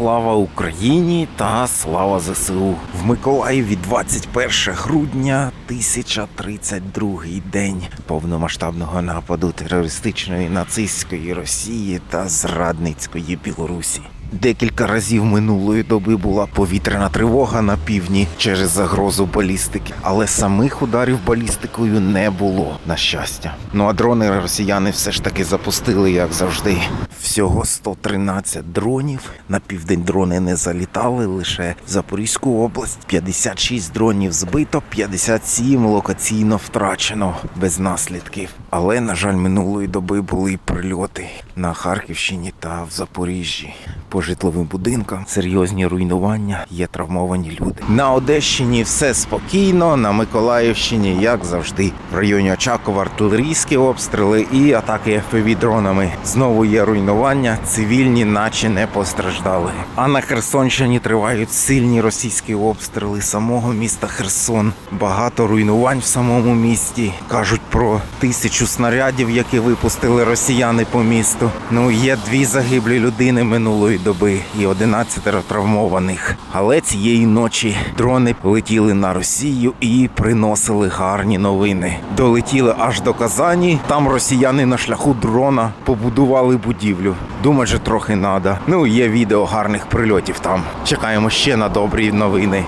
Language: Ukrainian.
Слава Україні та слава ЗСУ в Миколаєві 21 грудня 1032 день повномасштабного нападу терористичної нацистської Росії та зрадницької Білорусі. Декілька разів минулої доби була повітряна тривога на півдні через загрозу балістики, але самих ударів балістикою не було, на щастя. Ну а дрони росіяни все ж таки запустили, як завжди. Всього 113 дронів. На південь дрони не залітали, лише в Запорізьку область 56 дронів збито, 57 локаційно втрачено без наслідків. Але, на жаль, минулої доби були прильоти на Харківщині та в Запоріжжі. По житловим будинкам серйозні руйнування, є травмовані люди. На Одещині все спокійно, на Миколаївщині, як завжди, в районі Очакова артилерійські обстріли і атаки fpv дронами. Знову є руйнування, цивільні, наче не постраждали. А на Херсонщині тривають сильні російські обстріли самого міста Херсон. Багато руйнувань в самому місті. кажуть про тисячу снарядів, які випустили росіяни по місту. Ну є дві загиблі людини минулої доби і 11 травмованих. Але цієї ночі дрони летіли на Росію і приносили гарні новини. Долетіли аж до Казані. Там росіяни на шляху дрона побудували будівлю. Думать же трохи надо. Ну є відео гарних прильотів там. Чекаємо ще на добрі новини.